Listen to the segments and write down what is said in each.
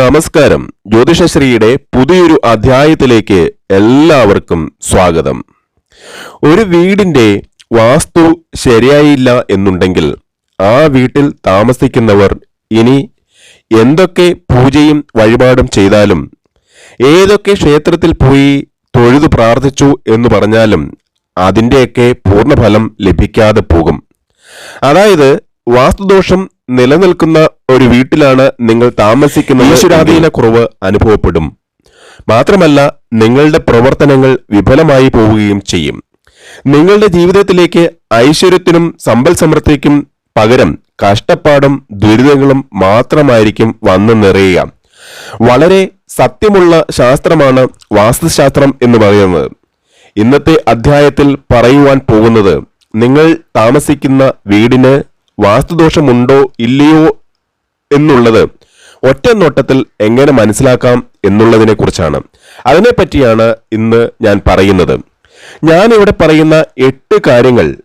നമസ്കാരം. ജ്യോതിഷശ്രീയുടെ പുതിയൊരു അധ്യായത്തിലേക്ക് എല്ലാവർക്കും സ്വാഗതം. ഒരു വീടിന്റെ വാസ്തു ശരിയായില്ല എന്നുണ്ടെങ്കിൽ ആ വീട്ടിൽ താമസിക്കുന്നവർ ഇനി എന്തൊക്കെ പൂജയും വഴിപാടും ചെയ്താലും ഏതൊക്കെ ക്ഷേത്രത്തിൽ പോയി തൊഴുതു പ്രാർത്ഥിച്ചു എന്ന് പറഞ്ഞാലും അതിന്റെയൊക്കെ പൂർണഫലം ലഭിക്കാതെ പോകും. അതായത് വാസ്തുദോഷം നിലനിൽക്കുന്ന ഒരു വീട്ടിലാണ് നിങ്ങൾ താമസിക്കുന്ന ഈശ്വരാധീന കുറവ് അനുഭവപ്പെടും. മാത്രമല്ല നിങ്ങളുടെ പ്രവർത്തനങ്ങൾ വിഫലമായി പോവുകയും ചെയ്യും. നിങ്ങളുടെ ജീവിതത്തിലേക്ക് ഐശ്വര്യത്തിനും സമ്പൽ സമൃദ്ധിക്കും പകരം കഷ്ടപ്പാടും ദുരിതങ്ങളും മാത്രമായിരിക്കും വന്നു നിറയുക. വളരെ സത്യമുള്ള ശാസ്ത്രമാണ് വാസ്തുശാസ്ത്രം എന്ന് പറയുന്നത്. ഇന്നത്തെ അധ്യായത്തിൽ പറയുവാൻ പോകുന്നത് നിങ്ങൾ താമസിക്കുന്ന വീടിന് വാസ്തുദോഷമുണ്ടോ ഇല്ലയോ എന്നുള്ളത് ഒറ്റ നോട്ടത്തിൽ എങ്ങനെ മനസ്സിലാക്കാം എന്നുള്ളതിനെ കുറിച്ചാണ്. അതിനെപ്പറ്റിയാണ് ഇന്ന് ഞാൻ പറയുന്നത്. ഞാൻ ഇവിടെ പറയുന്ന എട്ട് കാര്യങ്ങൾ.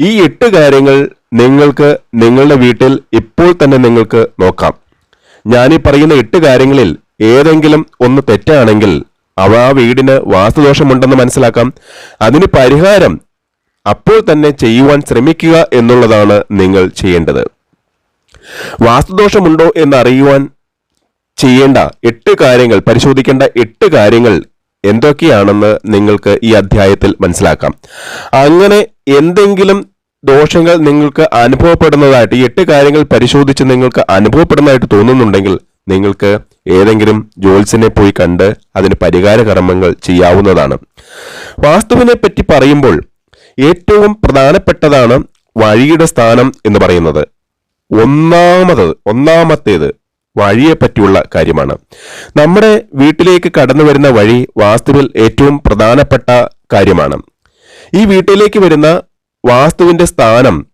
ഈ എട്ട് കാര്യങ്ങൾ നിങ്ങൾക്ക് നിങ്ങളുടെ വീട്ടിൽ ഇപ്പോൾ തന്നെ നിങ്ങൾക്ക് നോക്കാം. ഞാൻ ഈ പറയുന്ന എട്ട് കാര്യങ്ങളിൽ ഏതെങ്കിലും ഒന്ന് തെറ്റാണെങ്കിൽ അവ ആ വീടിന് വാസ്തുദോഷമുണ്ടെന്ന് മനസ്സിലാക്കാം. അതിന് പരിഹാരം അപ്പോൾ തന്നെ ചെയ്യുവാൻ ശ്രമിക്കുക എന്നുള്ളതാണ് നിങ്ങൾ ചെയ്യേണ്ടത്. വാസ്തുദോഷമുണ്ടോ എന്നറിയുവാൻ ചെയ്യേണ്ട എട്ട് കാര്യങ്ങൾ പരിശോധിക്കേണ്ട എട്ട് കാര്യങ്ങൾ എന്തൊക്കെയാണെന്ന് നിങ്ങൾക്ക് ഈ അധ്യായത്തിൽ മനസ്സിലാക്കാം. അങ്ങനെ എന്തെങ്കിലും ദോഷങ്ങൾ നിങ്ങൾക്ക് അനുഭവപ്പെടുന്നതായിട്ട് എട്ട് കാര്യങ്ങൾ പരിശോധിച്ച് നിങ്ങൾക്ക് അനുഭവപ്പെടുന്നതായിട്ട് തോന്നുന്നുണ്ടെങ്കിൽ നിങ്ങൾക്ക് ഏതെങ്കിലും ജോത്സ്യനെ പോയി കണ്ട് അതിന് പരിഹാര കർമ്മങ്ങൾ ചെയ്യാവുന്നതാണ്. വാസ്തുവിനെ പറ്റി പറയുമ്പോൾ ഏറ്റവും പ്രധാനപ്പെട്ടതാണ് വഴിയുടെ സ്ഥാനം എന്ന് പറയുന്നത്. ഒന്നാമത് ഒന്നാമത്തേത് വഴിയെ പറ്റിയുള്ള കാര്യമാണ്. നമ്മുടെ വീട്ടിലേക്ക് കടന്നു വരുന്ന വഴി വാസ്തുവിൽ ഏറ്റവും പ്രധാനപ്പെട്ട കാര്യമാണ്. ഈ വീട്ടിലേക്ക് വരുന്ന വാസ്തുവിന്റെ സ്ഥാനം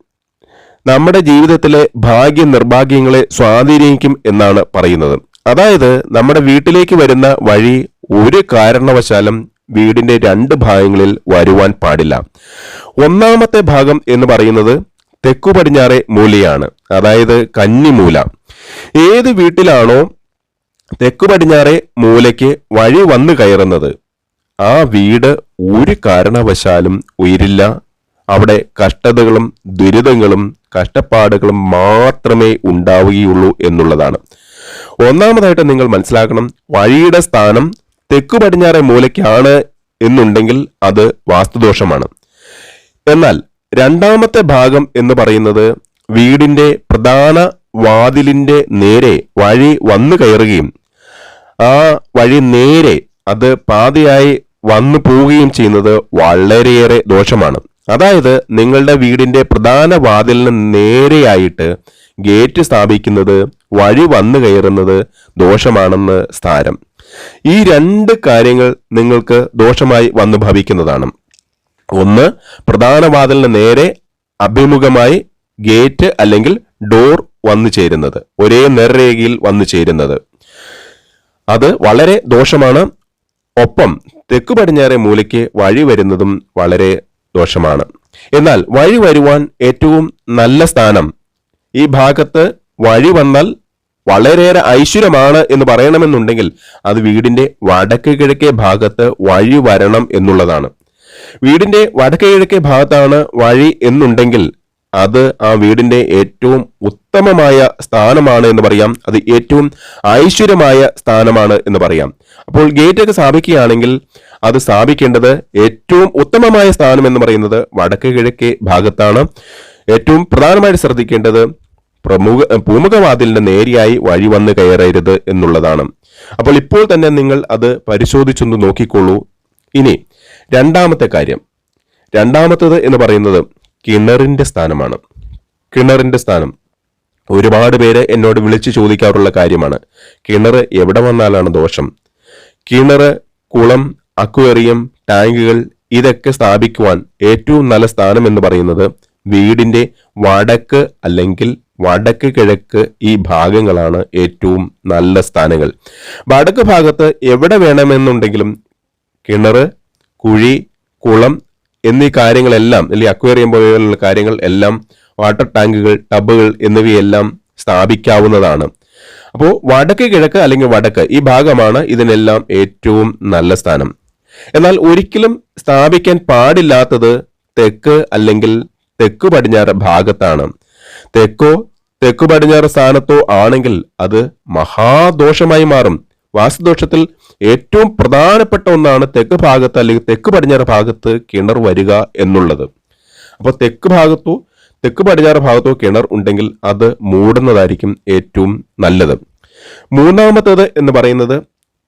നമ്മുടെ ജീവിതത്തിലെ ഭാഗ്യ നിർഭാഗ്യങ്ങളെ സ്വാധീനിക്കും എന്നാണ് പറയുന്നത്. അതായത് നമ്മുടെ വീട്ടിലേക്ക് വരുന്ന വഴി ഒരു കാരണവശാലും വീടിന്റെ രണ്ട് ഭാഗങ്ങളിൽ വരുവാൻ പാടില്ല. ഒന്നാമത്തെ ഭാഗം എന്ന് പറയുന്നത് തെക്കു പടിഞ്ഞാറെ മൂലയാണ് അതായത് കന്നിമൂല. ഏത് വീട്ടിലാണോ തെക്കു പടിഞ്ഞാറെ മൂലയ്ക്ക് വഴി വന്നു കയറുന്നത് ആ വീട് ഒരു കാരണവശാലും ഉയരില്ല. അവിടെ കഷ്ടതകളും ദുരിതങ്ങളും കഷ്ടപ്പാടുകളും മാത്രമേ ഉണ്ടാവുകയുള്ളൂ എന്നുള്ളതാണ്. ഒന്നാമതായിട്ട് നിങ്ങൾ മനസ്സിലാക്കണം വഴിയുടെ സ്ഥാനം തെക്കു പടിഞ്ഞാറെ മൂലയ്ക്കാണ് എന്നുണ്ടെങ്കിൽ അത് വാസ്തുദോഷമാണ്. എന്നാൽ രണ്ടാമത്തെ ഭാഗം എന്ന് പറയുന്നത് വീടിന്റെ പ്രധാന വാതിലിന്റെ നേരെ വഴി വന്നു കയറുകയും ആ വഴി നേരെ അത് പാതയായി വന്നു പോവുകയും ചെയ്യുന്നത് വളരെയേറെ ദോഷമാണ്. അതായത് നിങ്ങളുടെ വീടിന്റെ പ്രധാന വാതിലിന് നേരെയായിട്ട് ഗേറ്റ് സ്ഥാപിക്കുന്നത് വഴി വന്നു കയറുന്നത് ദോഷമാണെന്ന് സ്ഥാനം ഈ രണ്ട് കാര്യങ്ങൾ നിങ്ങൾക്ക് ദോഷമായി വന്നു ഭവിക്കുന്നതാണ്. ഒന്ന് പ്രധാന വാതിലിന് നേരെ അഭിമുഖമായി ഗേറ്റ് അല്ലെങ്കിൽ ഡോർ വന്നു ചേരുന്നത് ഒരേ നേർരേഖയിൽ വന്നു ചേരുന്നത്. അത് വളരെ ദോഷമാണ്. ഒപ്പം തെക്കു പടിഞ്ഞാറെ മൂലയ്ക്ക് വഴി വരുന്നതും വളരെ ദോഷമാണ്. എന്നാൽ വഴി വരുവാൻ ഏറ്റവും നല്ല സ്ഥാനം ഈ ഭാഗത്ത് വഴി വന്നാൽ വളരെയേറെ ഐശ്വര്യമാണ് എന്ന് പറയണമെന്നുണ്ടെങ്കിൽ അത് വീടിന്റെ വടക്ക് കിഴക്കേ ഭാഗത്ത് വഴി വരണം എന്നുള്ളതാണ്. വീടിന്റെ വടക്ക് കിഴക്കേ ഭാഗത്താണ് വഴി എന്നുണ്ടെങ്കിൽ അത് ആ വീടിന്റെ ഏറ്റവും ഉത്തമമായ സ്ഥാനമാണ് എന്ന് പറയാം. അത് ഏറ്റവും ഐശ്വര്യമായ സ്ഥാനമാണ് എന്ന് പറയാം. അപ്പോൾ ഗേറ്റ് ഒക്കെ സ്ഥാപിക്കുകയാണെങ്കിൽ അത് സ്ഥാപിക്കേണ്ടത് ഏറ്റവും ഉത്തമമായ സ്ഥാനം എന്ന് പറയുന്നത് വടക്ക് കിഴക്കേ ഭാഗത്താണ്. ഏറ്റവും പ്രധാനമായിട്ട് ശ്രദ്ധിക്കേണ്ടത് പ്രമുഖ പൂമുഖവാതിലിന്റെ നേരെയായി വഴി വന്ന് കയറരുത് എന്നുള്ളതാണ്. അപ്പോൾ ഇപ്പോൾ തന്നെ നിങ്ങൾ അത് പരിശോധിച്ചൊന്ന് നോക്കിക്കോളൂ. ഇനി രണ്ടാമത്തെ കാര്യം. രണ്ടാമത്തത് എന്ന് പറയുന്നത് കിണറിന്റെ സ്ഥാനമാണ്. കിണറിന്റെ സ്ഥാനം. ഒരുപാട് പേര് എന്നോട് വിളിച്ചു ചോദിക്കാറുള്ള കാര്യമാണ്. കിണർ എവിടെ വന്നാലാണ് ദോഷം? കിണർ കുളം അക്വേറിയം ടാങ്കുകൾ ഇതൊക്കെ സ്ഥാപിക്കുവാൻ ഏറ്റവും നല്ല സ്ഥാനം എന്ന് പറയുന്നത് വീടിന്റെ വടക്ക് അല്ലെങ്കിൽ വടക്ക് കിഴക്ക് ഈ ഭാഗങ്ങളാണ് ഏറ്റവും നല്ല സ്ഥാനങ്ങൾ. വടക്ക് ഭാഗത്ത് എവിടെ വേണമെന്നുണ്ടെങ്കിലും കിണർ കുഴി കുളം എന്നീ കാര്യങ്ങളെല്ലാം അല്ലെങ്കിൽ അക്വേറിയം പോലെയുള്ള കാര്യങ്ങൾ എല്ലാം വാട്ടർ ടാങ്കുകൾ ടബുകൾ എന്നിവയെല്ലാം സ്ഥാപിക്കാവുന്നതാണ്. അപ്പോൾ വടക്ക് കിഴക്ക് അല്ലെങ്കിൽ വടക്ക് ഈ ഭാഗമാണ് ഇതിനെല്ലാം ഏറ്റവും നല്ല സ്ഥാനം. എന്നാൽ ഒരിക്കലും സ്ഥാപിക്കാൻ പാടില്ലാത്തത് തെക്ക് അല്ലെങ്കിൽ തെക്ക് പടിഞ്ഞാറ് ഭാഗത്താണ്. തെക്കോ തെക്കു പടിഞ്ഞാറ് സ്ഥാനത്തോ ആണെങ്കിൽ അത് മഹാദോഷമായി മാറും. വാസ്തുദോഷത്തിൽ ഏറ്റവും പ്രധാനപ്പെട്ട ഒന്നാണ് തെക്ക് ഭാഗത്ത് അല്ലെങ്കിൽ തെക്ക് പടിഞ്ഞാറ് ഭാഗത്ത് കിണർ വരിക എന്നുള്ളത്. അപ്പോൾ തെക്ക് ഭാഗത്തോ തെക്ക് പടിഞ്ഞാറ് ഭാഗത്തോ കിണർ ഉണ്ടെങ്കിൽ അത് മൂടുന്നതായിരിക്കും ഏറ്റവും നല്ലത്. മൂന്നാമത്തേത് എന്ന് പറയുന്നത്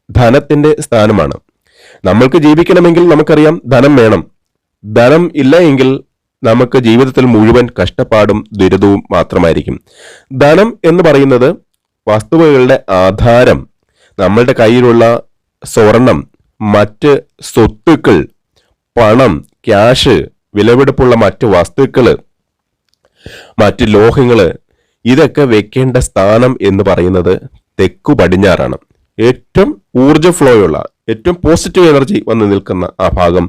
ധനത്തിന്റെ സ്ഥാനമാണ്. നമ്മൾക്ക് ജീവിക്കണമെങ്കിൽ നമുക്കറിയാം ധനം വേണം. ധനം ഇല്ല എങ്കിൽ നമുക്ക് ജീവിതത്തിൽ മുഴുവൻ കഷ്ടപ്പാടും ദുരിതവും മാത്രമായിരിക്കും. ധനം എന്ന് പറയുന്നത് വസ്തുവകളുടെ ആധാരം നമ്മളുടെ കയ്യിലുള്ള സ്വർണം മറ്റ് സ്വത്തുക്കൾ പണം ക്യാഷ് വിലപിടിപ്പുള്ള മറ്റ് വസ്തുക്കൾ മറ്റ് ലോഹങ്ങൾ ഇതൊക്കെ വെക്കേണ്ട സ്ഥാനം എന്ന് പറയുന്നത് തെക്കു പടിഞ്ഞാറാണ് ഏറ്റവും ഊർജ ഫ്ലോയുള്ള ഏറ്റവും പോസിറ്റീവ് എനർജി വന്ന് നിൽക്കുന്ന ആ ഭാഗം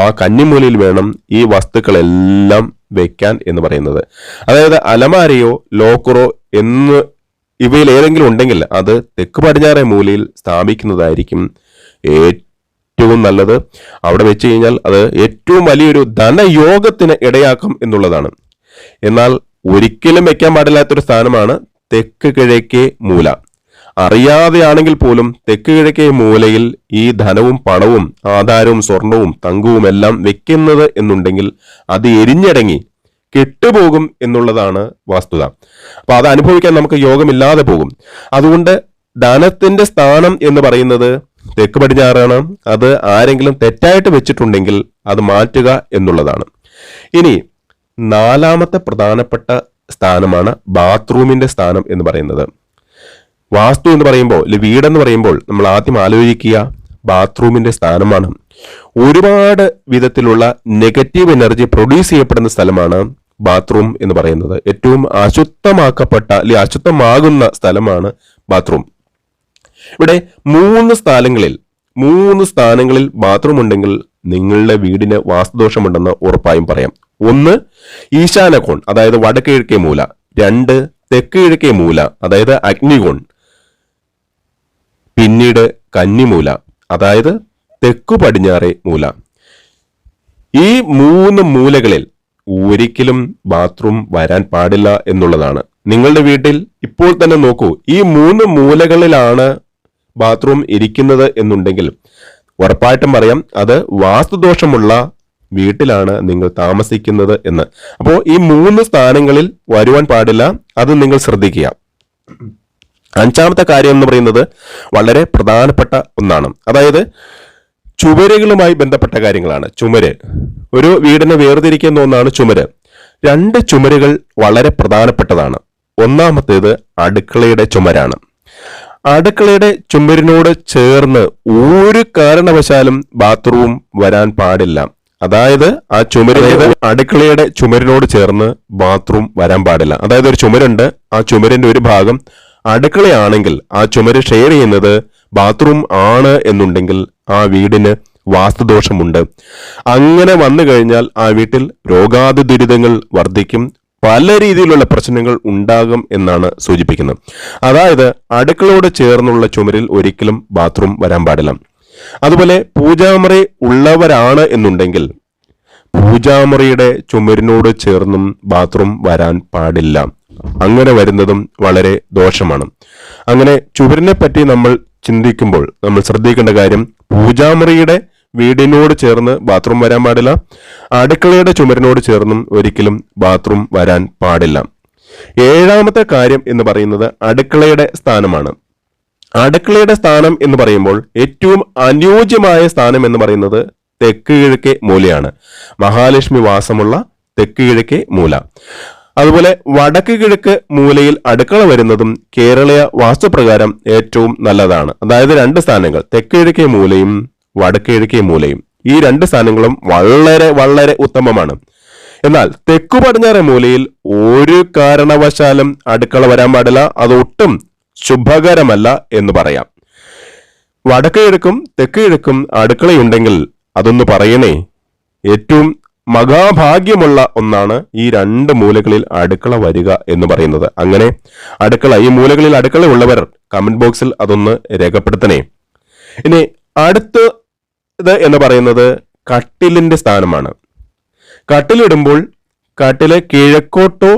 ആ കന്നിമൂലയിൽ വേണം ഈ വസ്തുക്കളെല്ലാം വെക്കാൻ എന്ന് പറയുന്നത്. അതായത് അലമാരയോ ലോക്കറോ എന്ന് ഇവയിൽ ഏതെങ്കിലും ഉണ്ടെങ്കിൽ അത് തെക്ക് പടിഞ്ഞാറേ മൂലയിൽ സ്ഥാപിക്കുന്നതായിരിക്കും ഏറ്റവും നല്ലത്. അവിടെ വെച്ച് കഴിഞ്ഞാൽ അത് ഏറ്റവും വലിയൊരു ധനയോഗത്തിന് ഇടയാക്കും എന്നുള്ളതാണ്. എന്നാൽ ഒരിക്കലും വെക്കാൻ പാടില്ലാത്തൊരു സ്ഥാനമാണ് തെക്ക് കിഴക്കേ മൂല. അറിയാതെയാണെങ്കിൽ പോലും തെക്ക് കിഴക്കേ മൂലയിൽ ഈ ധനവും പണവും ആധാരവും സ്വർണവും തങ്കവും എല്ലാം വെക്കുന്നത് എന്നുണ്ടെങ്കിൽ അത് എരിഞ്ഞടങ്ങി കെട്ടുപോകും എന്നുള്ളതാണ് വസ്തുത. അപ്പൊ അത് അനുഭവിക്കാൻ നമുക്ക് യോഗമില്ലാതെ പോകും. അതുകൊണ്ട് ധനത്തിന്റെ സ്ഥാനം എന്ന് പറയുന്നത് തെക്ക് പടിഞ്ഞാറാണ്. അത് ആരെങ്കിലും തെറ്റായിട്ട് വെച്ചിട്ടുണ്ടെങ്കിൽ അത് മാറ്റുക എന്നുള്ളതാണ്. ഇനി നാലാമത്തെ പ്രധാനപ്പെട്ട സ്ഥാനമാണ് ബാത്റൂമിന്റെ സ്ഥാനം എന്ന് പറയുന്നത്. വാസ്തു എന്ന് പറയുമ്പോൾ അല്ലെങ്കിൽ വീടെന്ന് പറയുമ്പോൾ നമ്മൾ ആദ്യം ആലോചിക്കുക ബാത്റൂമിന്റെ സ്ഥാനമാണ്. ഒരുപാട് വിധത്തിലുള്ള നെഗറ്റീവ് എനർജി പ്രൊഡ്യൂസ് ചെയ്യപ്പെടുന്ന സ്ഥലമാണ് ബാത്റൂം എന്ന് പറയുന്നത്. ഏറ്റവും അശുദ്ധമാക്കപ്പെട്ട അല്ലെങ്കിൽ അശുദ്ധമാകുന്ന സ്ഥലമാണ് ബാത്റൂം. ഇവിടെ മൂന്ന് സ്ഥലങ്ങളിൽ മൂന്ന് സ്ഥാനങ്ങളിൽ ബാത്റൂം ഉണ്ടെങ്കിൽ നിങ്ങളുടെ വീടിന് വാസ്തുദോഷമുണ്ടെന്ന് ഉറപ്പായും പറയാം. ഒന്ന് ഈശാനകോൺ അതായത് വടക്കിഴക്കേ മൂല. രണ്ട് തെക്ക് കിഴക്കേ മൂല അതായത് അഗ്നികോൺ. പിന്നീട് കന്നിമൂല അതായത് തെക്കു പടിഞ്ഞാറെ മൂല. ഈ മൂന്ന് മൂലകളിൽ ഒരിക്കലും ബാത്റൂം വരാൻ പാടില്ല എന്നുള്ളതാണ്. നിങ്ങളുടെ വീട്ടിൽ ഇപ്പോൾ തന്നെ നോക്കൂ ഈ മൂന്ന് മൂലകളിലാണ് ബാത്റൂം ഇരിക്കുന്നത് എന്നുണ്ടെങ്കിൽ ഉറപ്പായിട്ടും പറയാം അത് വാസ്തുദോഷമുള്ള വീട്ടിലാണ് നിങ്ങൾ താമസിക്കുന്നത് എന്ന്. അപ്പോൾ ഈ മൂന്ന് സ്ഥാനങ്ങളിൽ വരുവാൻ പാടില്ല അത് നിങ്ങൾ ശ്രദ്ധിക്കുക. അഞ്ചാമത്തെ കാര്യം എന്ന് പറയുന്നത് വളരെ പ്രധാനപ്പെട്ട ഒന്നാണ്. അതായത് ചുമരുകളുമായി ബന്ധപ്പെട്ട കാര്യങ്ങളാണ്. ചുമര്. ഒരു വീടിനെ വേർതിരിക്കുന്ന ഒന്നാണ് ചുമര്. രണ്ട് ചുമരുകൾ വളരെ പ്രധാനപ്പെട്ടതാണ്. ഒന്നാമത്തേത് അടുക്കളയുടെ ചുമരാണ്. അടുക്കളയുടെ ചുമരിനോട് ചേർന്ന് ഒരു കാരണവശാലും ബാത്റൂം വരാൻ പാടില്ല. അതായത് ആ ചുമരിന്റെ അടുക്കളയുടെ ചുമരിനോട് ചേർന്ന് ബാത്റൂം വരാൻ പാടില്ല. അതായത് ഒരു ചുമരുണ്ട്. ആ ചുമരിന്റെ ഒരു ഭാഗം അടുക്കളയാണെങ്കിൽ ആ ചുമര് ഷെയർ ചെയ്യുന്നത് ബാത്റൂം ആണ് എന്നുണ്ടെങ്കിൽ ആ വീടിന് വാസ്തുദോഷമുണ്ട്. അങ്ങനെ വന്നു കഴിഞ്ഞാൽ ആ വീട്ടിൽ രോഗാതി ദുരിതങ്ങൾ വർദ്ധിക്കും. പല രീതിയിലുള്ള പ്രശ്നങ്ങൾ ഉണ്ടാകും എന്നാണ് സൂചിപ്പിക്കുന്നത്. അതായത് അടുക്കളയോട് ചേർന്നുള്ള ചുമരിൽ ഒരിക്കലും ബാത്റൂം വരാൻ പാടില്ല. അതുപോലെ പൂജാമുറി ഉള്ളവരാണ് എന്നുണ്ടെങ്കിൽ പൂജാമുറിയുടെ ചുമരിനോട് ചേർന്നും ബാത്റൂം വരാൻ പാടില്ല. അങ്ങനെ വരുന്നതും വളരെ ദോഷമാണ്. അങ്ങനെ ചുവരിനെ പറ്റി നമ്മൾ ചിന്തിക്കുമ്പോൾ നമ്മൾ ശ്രദ്ധിക്കേണ്ട കാര്യം പൂജാമുറിയുടെ വീടിനോട് ചേർന്ന് ബാത്റൂം വരാൻ പാടില്ല. അടുക്കളയുടെ ചുമരിനോട് ചേർന്നും ഒരിക്കലും ബാത്റൂം വരാൻ പാടില്ല. ഏഴാമത്തെ കാര്യം എന്ന് പറയുന്നത് അടുക്കളയുടെ സ്ഥാനമാണ്. അടുക്കളയുടെ സ്ഥാനം എന്ന് പറയുമ്പോൾ ഏറ്റവും അനുയോജ്യമായ സ്ഥാനം എന്ന് പറയുന്നത് തെക്ക് കിഴക്കേ മൂലയാണ്. മഹാലക്ഷ്മി വാസമുള്ള തെക്ക് കിഴക്കേ മൂല. അതുപോലെ വടക്ക് കിഴക്ക് മൂലയിൽ അടുക്കള വരുന്നതും കേരളീയ വാസ്തുപ്രകാരം ഏറ്റവും നല്ലതാണ്. അതായത് രണ്ട് സ്ഥാനങ്ങൾ തെക്ക് കിഴക്കേ മൂലയും വടക്ക് കിഴക്കേ മൂലയും. ഈ രണ്ട് സ്ഥാനങ്ങളും വളരെ വളരെ ഉത്തമമാണ്. എന്നാൽ തെക്കു പടിഞ്ഞാറെ മൂലയിൽ ഒരു കാരണവശാലും അടുക്കള വരാൻ പാടില്ല അത് ഒട്ടും ശുഭകരമല്ല എന്ന് പറയാം. വടക്ക് കിഴക്കും തെക്ക് കിഴക്കും അടുക്കളയുണ്ടെങ്കിൽ അതൊന്ന് പറയണേ ഏറ്റവും മഹാഭാഗ്യമുള്ള ഒന്നാണ് ഈ രണ്ട് മൂലകളിൽ അടുക്കള വരിക എന്ന് പറയുന്നത്. അങ്ങനെ അടുക്കള ഈ മൂലകളിൽ അടുക്കള ഉള്ളവർ കമന്റ് ബോക്സിൽ അതൊന്ന് രേഖപ്പെടുത്തണേ. ഇനി അടുത്ത് ഇത് എന്ന് പറയുന്നത് കട്ടിലിന്റെ സ്ഥാനമാണ്. കട്ടിലിടുമ്പോൾ കട്ടിൽ കിഴക്കോട്ടോ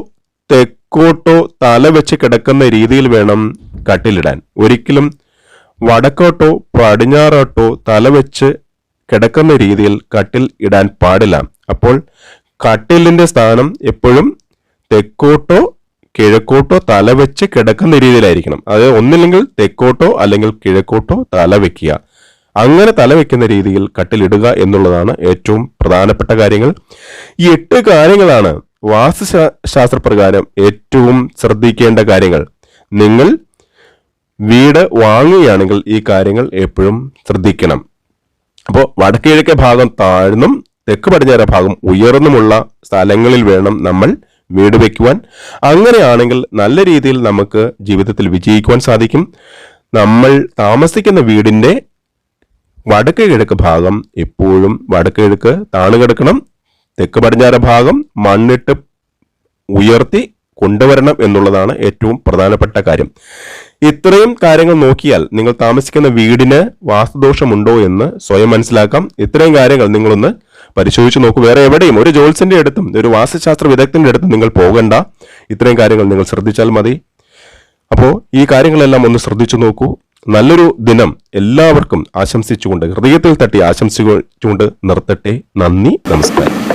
തെക്കോട്ടോ തല വെച്ച് കിടക്കുന്ന രീതിയിൽ വേണം കട്ടിലിടാൻ. ഒരിക്കലും വടക്കോട്ടോ പടിഞ്ഞാറോട്ടോ തല വെച്ച് കിടക്കുന്ന രീതിയിൽ കട്ടിൽ ഇടാൻ പാടില്ല. അപ്പോൾ കട്ടിലിന്റെ സ്ഥാനം എപ്പോഴും തെക്കോട്ടോ കിഴക്കോട്ടോ തല വെച്ച് കിടക്കുന്ന രീതിയിലായിരിക്കണം. അത് ഒന്നില്ലെങ്കിൽ തെക്കോട്ടോ അല്ലെങ്കിൽ കിഴക്കോട്ടോ തല വെക്കുക. അങ്ങനെ തല വെക്കുന്ന രീതിയിൽ കട്ടിലിടുക എന്നുള്ളതാണ് ഏറ്റവും പ്രധാനപ്പെട്ട കാര്യങ്ങൾ. ഈ എട്ട് കാര്യങ്ങളാണ് വാസ്തുശാ- ശാസ്ത്രപ്രകാരം ഏറ്റവും ശ്രദ്ധിക്കേണ്ട കാര്യങ്ങൾ. നിങ്ങൾ വീട് വാങ്ങുകയാണെങ്കിൽ ഈ കാര്യങ്ങൾ എപ്പോഴും ശ്രദ്ധിക്കണം. അപ്പോൾ വടക്കിഴക്കേ ഭാഗം താഴ്ന്നും തെക്ക് പടിഞ്ഞാറ ഭാഗം ഉയർന്നുമുള്ള സ്ഥലങ്ങളിൽ വേണം നമ്മൾ വീട് വയ്ക്കുവാൻ അങ്ങനെയാണെങ്കിൽ നല്ല രീതിയിൽ നമുക്ക് ജീവിതത്തിൽ വിജയിക്കുവാൻ സാധിക്കും. നമ്മൾ താമസിക്കുന്ന വീടിന്റെ വടക്ക് കിഴക്ക് ഭാഗം എപ്പോഴും വടക്ക് കിഴക്ക് താണു കിടക്കണം. തെക്ക് പടിഞ്ഞാറ ഭാഗം മണ്ണിട്ട് ഉയർത്തി കൊണ്ടുവരണം എന്നുള്ളതാണ് ഏറ്റവും പ്രധാനപ്പെട്ട കാര്യം. ഇത്രയും കാര്യങ്ങൾ നോക്കിയാൽ നിങ്ങൾ താമസിക്കുന്ന വീടിന് വാസ്തുദോഷമുണ്ടോ എന്ന് സ്വയം മനസ്സിലാക്കാം. ഇത്രയും കാര്യങ്ങൾ നിങ്ങളൊന്ന് പരിശോധിച്ച് നോക്കൂ. വേറെ എവിടെയും ഒരു ജോത്സ്യന്റെ അടുത്തും ഒരു വാസ്തുശാസ്ത്ര വിദഗ്ധന്റെ അടുത്തും നിങ്ങൾ പോകണ്ട. ഇത്രയും കാര്യങ്ങൾ നിങ്ങൾ ശ്രദ്ധിച്ചാൽ മതി. അപ്പോൾ ഈ കാര്യങ്ങളെല്ലാം ഒന്ന് ശ്രദ്ധിച്ചു നോക്കൂ. നല്ലൊരു ദിനം എല്ലാവർക്കും ആശംസിച്ചുകൊണ്ട് ഹൃദയത്തിൽ തട്ടി ആശംസിച്ചുകൊണ്ട് നിർത്തട്ടെ. നന്ദി നമസ്കാരം.